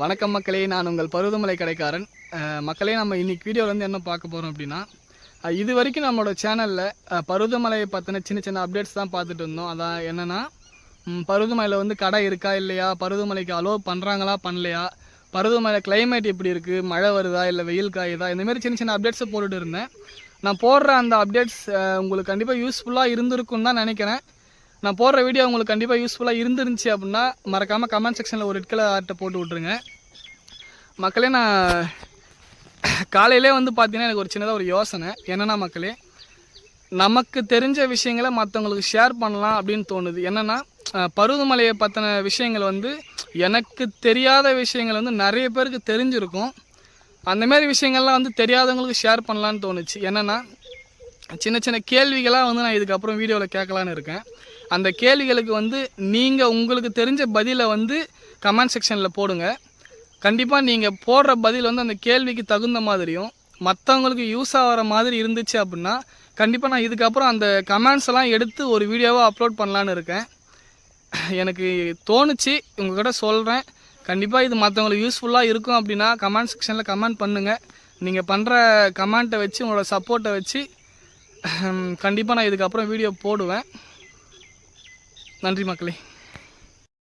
வணக்கம் மக்களே நான் உங்கள் பருவதமலை கடைக்காரன். மக்களே நம்ம இன்னைக்கு வீடியோவில் வந்து என்ன பார்க்க போகிறோம் அப்படின்னா இது வரைக்கும் நம்மளோட சேனலில் பருவதமலையை பற்றின சின்ன சின்ன அப்டேட்ஸ் தான் பார்த்துட்டு இருந்தோம். அதான் என்னென்னா பருவதமலையில் வந்து கடை இருக்கா இல்லையா? பருவதமலைக்கு அலோவ் பண்ணுறாங்களா பண்ணலையா? பருவதமலை கிளைமேட் எப்படி இருக்குது மழை வருதா இல்லை வெயில் காயுதா? இந்தமாரி சின்ன சின்ன அப்டேட்ஸை போட்டுட்டு இருந்தேன். நான் போடுற அந்த அப்டேட்ஸ் உங்களுக்கு கண்டிப்பாக யூஸ்ஃபுல்லாக இருந்திருக்குன்னு தான் நினைக்கிறேன். நான் போடுற வீடியோ உங்களுக்கு கண்டிப்பாக யூஸ்ஃபுல்லாக இருந்துருந்துச்சு அப்படின்னா மறக்காமல் கமெண்ட் செக்ஷனில் ஒரு ரெட் ஆர்ட்டை போட்டு விட்ருங்க மக்களே நான் காலையிலே வந்து பார்த்தீங்கன்னா எனக்கு ஒரு சின்னதாக ஒரு யோசனை. என்னென்னா மக்களே நமக்கு தெரிஞ்ச விஷயங்களை மற்றவங்களுக்கு ஷேர் பண்ணலாம் அப்படின்னு தோணுது. என்னென்னா பருவமலையை பருவதமலையை பற்றின விஷயங்கள் வந்து எனக்கு தெரியாத விஷயங்கள் வந்து நிறைய பேருக்கு தெரிஞ்சிருக்கும். அந்தமாரி விஷயங்கள்லாம் வந்து தெரியாதவங்களுக்கு ஷேர் பண்ணலான்னு தோணுச்சு. என்னென்னா சின்ன சின்ன கேள்விகளாக வந்து நான் இதுக்கப்புறம் வீடியோவில் கேட்கலான்னு இருக்கேன். அந்த கேள்விகளுக்கு வந்து நீங்கள் உங்களுக்கு தெரிஞ்ச பதிலை வந்து கமெண்ட் செக்ஷனில் போடுங்க. கண்டிப்பாக நீங்கள் போடுற பதில் வந்து அந்த கேள்விக்கு தகுந்த மாதிரியும் மற்றவங்களுக்கு யூஸ் ஆகிற மாதிரி இருந்துச்சு அப்படின்னா கண்டிப்பாக நான் இதுக்கப்புறம் அந்த கமெண்ட்ஸ் எல்லாம் எடுத்து ஒரு வீடியோவாக அப்லோட் பண்ணலான்னு இருக்கேன். எனக்கு தோணுச்சு உங்ககிட்ட சொல்கிறேன் கண்டிப்பாக இது மற்றவங்களுக்கு யூஸ்ஃபுல்லாக இருக்கும் அப்படின்னா கமெண்ட் செக்ஷனில் கமெண்ட் பண்ணுங்கள் நீங்கள் பண்ணுற கமெண்ட்டை வச்சு உங்களோட சப்போர்ட்டை வச்சு கண்டிப்பாக நான் இதுக்கப்புறம் வீடியோ போடுவேன். நன்றி மக்களே.